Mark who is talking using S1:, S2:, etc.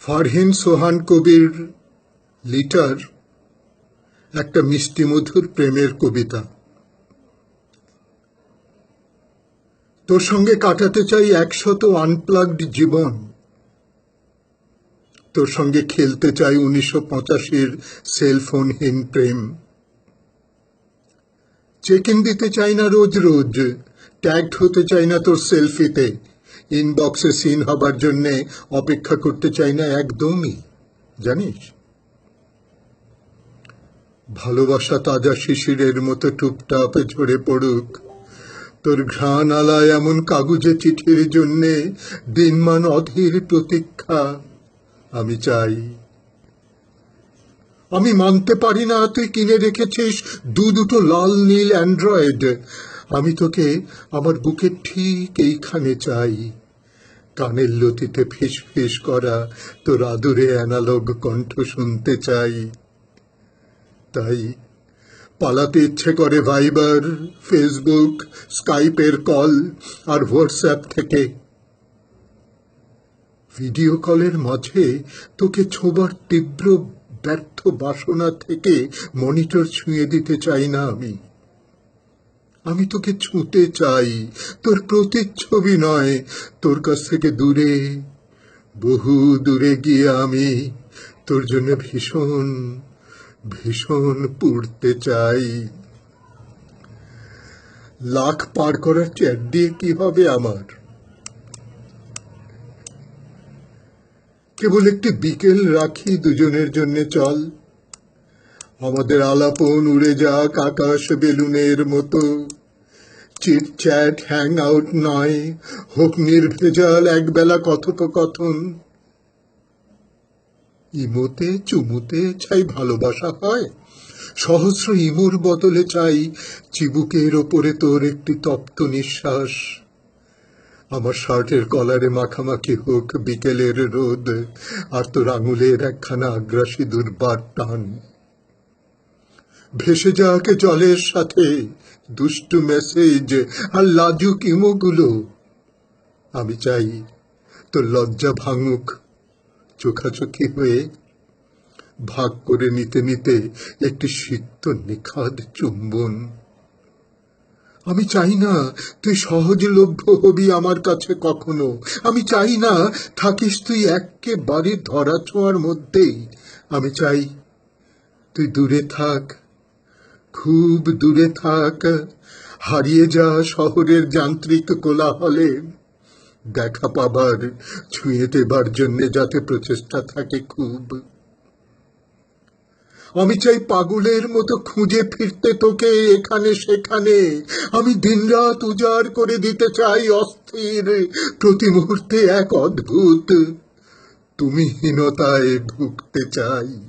S1: ফারহিন সোহান কবির litre একটা মিষ্টি মধুর প্রেমের কবিতা। তোর সঙ্গে কাটাতে চাই একশত আনপ্লাগড জীবন। তোর সঙ্গে খেলতে চাই উনিশশো পঁচাশির সেলফোনহীন প্রেম। চেক ইন দিতে চাই না রোজ রোজ। ট্যাগড হতে চাই না তোর সেলফিতে। ইনবক্সে সিন হবার জন্যে অপেক্ষা করতে চাই না একদমই, জানিস? ভালোবাসা তাজা শিশিরের মতো টুপটাপ ঝরে পড়ুক। তোর ঘ্রাণ আলায় এমন কাগুজে চিঠির জন্যে দিনমান অধীর প্রতীক্ষা আমি চাই। আমি মানতে পারি না তুই কিনে রেখেছিস দু দুটো লাল নীল অ্যান্ড্রয়েড। আমি তোকে আমার বুকের ঠিক এইখানে চাই। কানের লতিতে ফিস ফিস করা তোর আদুরে অ্যানালগ কণ্ঠ শুনতে চাই। তাই পালাতে ইচ্ছে করে ভাইবার, ফেসবুক, স্কাইপের কল আর হোয়াটসঅ্যাপ থেকে। ভিডিও কলের মাঝে তোকে ছোবার তীব্র ব্যর্থ বাসনা থেকে মনিটর ছুঁয়ে দিতে চাই না আমি। আমি তোকে ছুঁতে চাই। তোর প্রতিচ্ছবি নয়, তোর কাছ থেকে দূরে। বহু দূরে গিয়ে আমি তোর জন্য ভীষণ ভীষণ পুড়তে চাই। লাখ পার করার চ্যাট দিয়ে কি হবে আমার? কেবল একটি বিকেল রাখি দুজনের জন্য চল। আমাদের আলাপন উড়ে যাক আকাশ বেলুনের মতো। চিট চ্যাট, হ্যাং আউট নয়, হোক নির্ভেজাল একবেলা কথোপকথন। ইমোতে, চুমুতে চাই ভালোবাসা হয়, সহস্র ইমুর বদলে চাই চিবুকের ওপরে তোর একটি তপ্ত নিঃশ্বাস। আমার শার্টের কলারে মাখামাখি হোক বিকেলের রোদ, আর তোর আঙুলের একখানা আগ্রাসী দুর্বার টান। ভেসে যাক জলের সাথে। দুষ্টু মেসেজ আর লাজুক ইমোগুলো। আমি চাই তোর লজ্জা ভাঙুক। চোখাচোখি হয়ে ভাগ করে নিতে নিতে একটি সিক্ত নিখাদ চুম্বন। আমি চাই না তুই সহজলভ্য হবি আমার কাছে কখনো। আমি চাই না থাকিস তুই একেবারে ধরা ছোঁয়ার মধ্যেই। আমি চাই তুই দূরে থাক খুব দূরে থাক, হারিয়ে যা শহরের যান্ত্রিক কোলাহলে। দেখা পাবার, ছুঁয়ে দেবার জন্যে যাতে প্রচেষ্টা থাকে খুব। আমি চাই পাগলের মতো খুঁজে ফিরতে তোকে এখানে সেখানে। আমি দিনরাত উজাড় করে দিতে চাই অস্থির, প্রতি মুহূর্তে এক অদ্ভুত। তুমি হীনতায় ভুগতে চাই।